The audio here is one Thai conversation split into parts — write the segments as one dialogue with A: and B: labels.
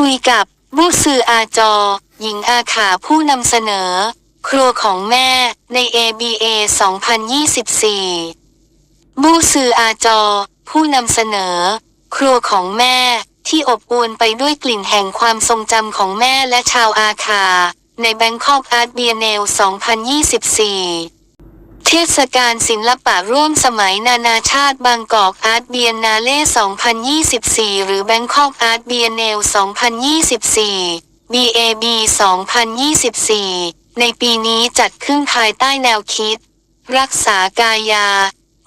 A: คุยกับบูซืออาจอ หญิงอาขาผู้นำเสนอ ครัวของแม่ใน ABA 2024บูซืออาจอ ผู้นำเสนอ ครัวของแม่ที่อบอวลไปด้วยกลิ่นแห่งความทรงจำของแม่และชาวอาคา ใน Bangkok Art Biennale 2024 เทศกาลศิลปะร่วมสมัยนานาชาติบางกอกอาร์ตเบียนนาเล่ 2024 หรือแบงคอกอาร์ตเบียนเนล 2024 BAB 2024 ในปีนี้จัดขึ้นภายใต้แนวคิด รักษากายา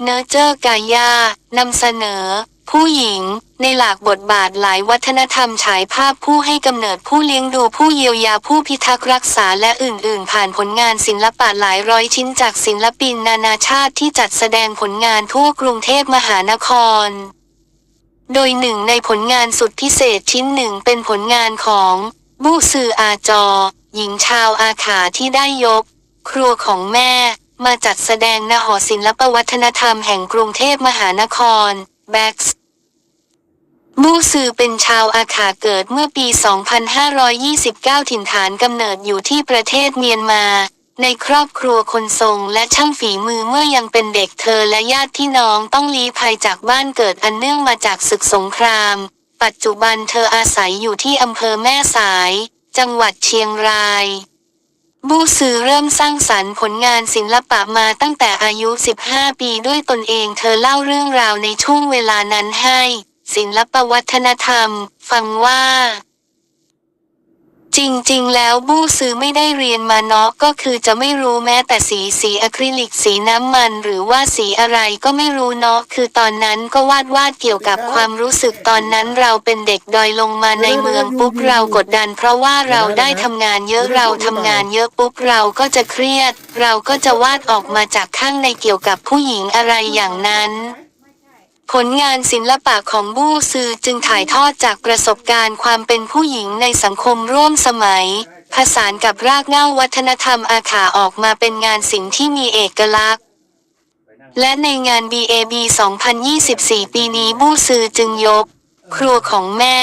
A: เนเจอร์กายานำเสนอ ผู้หญิง ในหลากบทบาทหลายวัฒนธรรมฉายภาพผู้ให้กำเนิดผู้เลี้ยงดูผู้เยียวยาผู้พิทักษ์รักษาและอื่นๆ ผ่านผลงานศิลปะหลายร้อยชิ้นจากศิลปินนานาชาติที่จัดแสดงผลงานทั่วกรุงเทพมหานคร โดยหนึ่งในผลงานสุดพิเศษชิ้นหนึ่งเป็นผลงานของบูซืออาจอ หญิงชาวอาขาที่ได้ยก ครัวของแม่ มาจัดแสดงณหอศิลปวัฒนธรรมแห่งกรุงเทพมหานคร แบ็กซ์ บูซือเป็นชาวอาขาเกิดเมื่อปี 2529 ถิ่นฐานกำเนิดอยู่ที่ประเทศเมียนมา ในครอบครัวคนทรงและช่างฝีมือเมื่อยังเป็นเด็กเธอและญาติพี่น้องต้องลี้ภัยจากบ้านเกิดอันเนื่องมาจากศึกสงคราม ปัจจุบันเธออาศัยอยู่ที่อำเภอแม่สาย จังหวัดเชียงรายบูซือเริ่มสร้างสรรค์ผลงานศิลปะมาตั้งแต่อายุ 15 ปีด้วยตนเองเธอเล่าเรื่องราวในช่วงเวลานั้นให้ ศิลปวัฒนธรรม ฟังว่า จริงๆ แล้วบู้ซื้อไม่ได้เรียนมาเนาะก็คือจะไม่รู้แม้แต่สีสีอะคริลิกสีน้ำมันหรือว่าสีอะไรก็ไม่รู้เนาะคือตอนนั้นก็วาดวาดเกี่ยวกับความรู้สึกตอนนั้นเราเป็นเด็กดอยลงมาในเมืองปุ๊บเรากดดัน เพราะว่าเราได้ทำงานเยอะเราทำงานเยอะปุ๊บเราก็จะเครียด เราก็จะวาดออกมาจากข้างในเกี่ยวกับผู้หญิงอะไรอย่างนั้น ผลงานศิลปะของบู้ซือจึงถ่ายทอดจากประสบการณ์ความเป็นผู้หญิงในสังคมร่วมสมัย ผสานกับรากเหง้าวัฒนธรรมอาขาออกมาเป็นงานศิลป์ที่มีเอกลักษณ์ และในงาน BAB 2024 ปีนี้บู้ซือจึงยก ครัวของแม่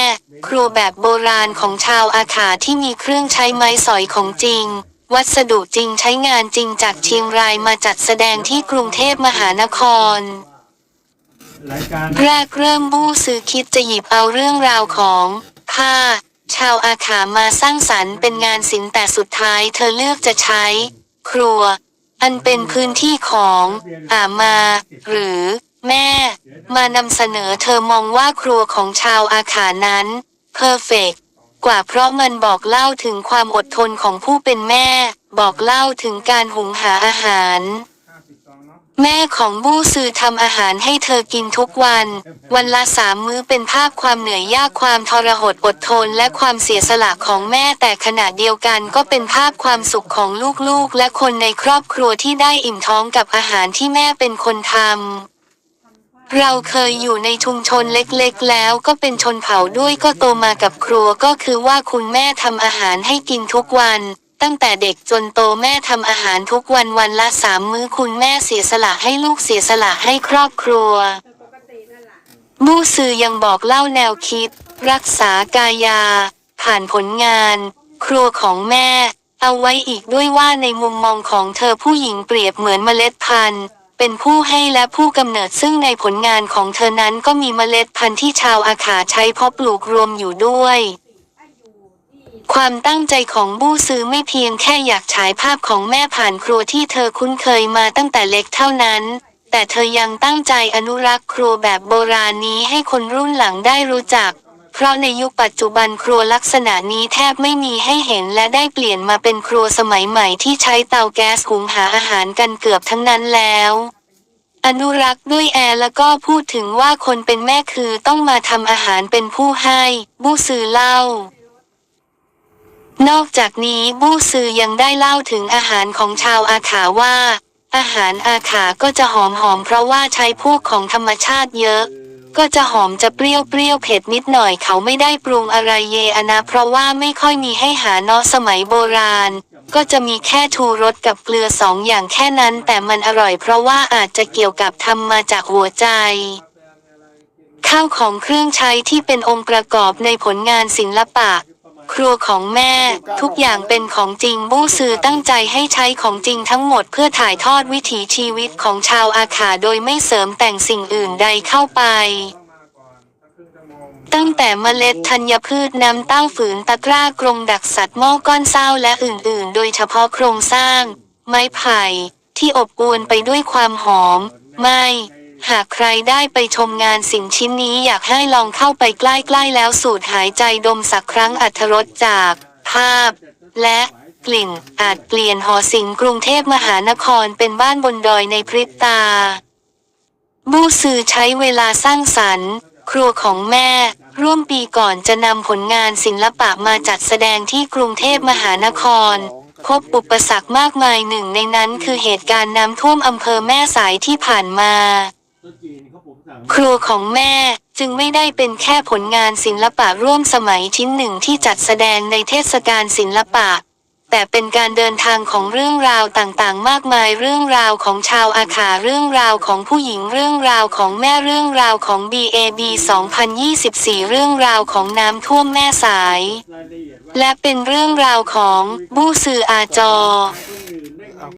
A: ครัวแบบโบราณของชาวอาขาที่มีเครื่องใช้ไม้สอยของจริง วัสดุจริงใช้งานจริงจากเชียงรายมาจัดแสดงที่กรุงเทพมหานคร
B: รายการ
A: แรกเริ่มบู้ซื้อคิดจะหยิบเอาเรื่องราวของผ้าชาวอาขามาสร้างสรรค์เป็นงานศิลป์แต่สุดท้ายเธอเลือกจะใช้ ครัว อันเป็นพื้นที่ของอามา หรือ แม่ มานำเสนอเธอมองว่าครัวของชาวอาขานั้นเพอร์เฟกกว่าเพราะมันบอกเล่าถึงความอดทนของผู้เป็นแม่ บอกเล่าถึงการหุงหาอาหาร แม่ของบู้ซือทำอาหารให้เธอกินทุกวัน วันละสามมื้อเป็นภาพความเหนื่อยยากความทรหดอดทนและความเสียสละของแม่แต่ขณะเดียวกันก็เป็นภาพความสุขของลูกๆ และคนในครอบครัวที่ได้อิ่มท้องกับอาหารที่แม่เป็นคนทำเราเคยอยู่ในชุมชนเล็กๆ แล้วก็เป็นชนเผ่าด้วยก็โตมากับครัวก็คือว่าคุณแม่ทำอาหารให้กินทุกวัน ตั้งแต่เด็กจนโตแม่ทำอาหารทุกวันวันละสามมื้อคุณแม่เสียสละให้ลูกเสียสละให้ครอบครัวมู่ซือยังบอกเล่าแนวคิด รักษากายา ผ่านผลงาน ครัวของแม่ เอาไว้อีกด้วยว่าในมุมมองของเธอผู้หญิงเปรียบเหมือนเมล็ดพันธุ์ เป็นผู้ให้และผู้กำเนิดซึ่งในผลงานของเธอนั้นก็มีเมล็ดพันธุ์ที่ชาวอาขาใช้เพาะปลูกรวมอยู่ด้วย ความตั้งใจของบู้ซื้อไม่เพียงแค่อยากฉายภาพของแม่ผ่านครัวที่เธอคุ้นเคยมาตั้งแต่เล็กเท่านั้น แต่เธอยังตั้งใจอนุรักษ์ครัวแบบโบราณนี้ให้คนรุ่นหลังได้รู้จัก เพราะในยุคปัจจุบันครัวลักษณะนี้แทบไม่มีให้เห็นและได้เปลี่ยนมาเป็นครัวสมัยใหม่ที่ใช้เตาแก๊สหุงหาอาหารกันเกือบทั้งนั้นแล้วอนุรักษ์ด้วยแอร์แล้วก็พูดถึงว่าคนเป็นแม่คือต้องมาทำอาหารเป็นผู้ให้บู้ซื้อเล่า นอกจากนี้บู้ซือยังได้เล่าถึงอาหารของชาวอาขาว่า อาหารอาขาก็จะหอมหอมเพราะว่าใช้พวกของธรรมชาติเยอะ ก็จะหอมจะเปรี้ยวเปรี้ยวเผ็ดนิดหน่อยเขาไม่ได้ปรุงอะไรเยอะนะเพราะว่าไม่ค่อยมีให้หานอสมัยโบราณ ก็จะมีแค่ทูรสกับเกลือสองอย่างแค่นั้นแต่มันอร่อยเพราะว่าอาจจะเกี่ยวกับทำมาจากหัวใจข้าวของเครื่องใช้ที่เป็นองค์ประกอบในผลงานศิลปะ ครัวของแม่ ทุกอย่างเป็นของจริงบู้ซือตั้งใจให้ใช้ของจริงทั้งหมดเพื่อถ่ายทอดวิถีชีวิตของชาวอาขาโดยไม่เสริมแต่งสิ่งอื่นใดเข้าไปตั้งแต่เมล็ดธัญพืชน้ำเต้าฝืนตะกร้ากรงดักสัตว์หม้อก้อนเศร้าและอื่นๆ โดยเฉพาะโครงสร้าง ไม้ไผ่ ที่อบอวลไปด้วยความหอม ไม่ หากใครได้ไปชมงานสิ่งชิ้นนี้อยากให้ลองเข้าไปใกล้ๆแล้วสูดหายใจดมสักครั้งอัธรสจาก ภาพ และกลิ่นอาจเปลี่ยนหอศิลป์กรุงเทพมหานครเป็นบ้านบนดอยในพริบตา บู้ซือใช้เวลาสร้างสรรค์ ครัวของแม่ ร่วมปีก่อนจะนำผลงานศิลปะมาจัดแสดงที่กรุงเทพมหานคร พบอุปสรรคมากมายหนึ่งในนั้นคือเหตุการณ์น้ำท่วมอำเภอแม่สายที่ผ่านมา ครัวของแม่จึงไม่ได้เป็นแค่ผลงานศิลปะร่วมสมัยชิ้นหนึ่งที่จัดแสดงในเทศกาลศิลปะ แต่เป็นการเดินทางของเรื่องราวต่างๆ มากมายเรื่องราวของชาวอาขาเรื่องราวของผู้หญิงเรื่องราวของแม่เรื่องราวของ BAB 2024 เรื่องราวของน้ำท่วมแม่สาย และเป็นเรื่องราวของบู้ซืออาจอ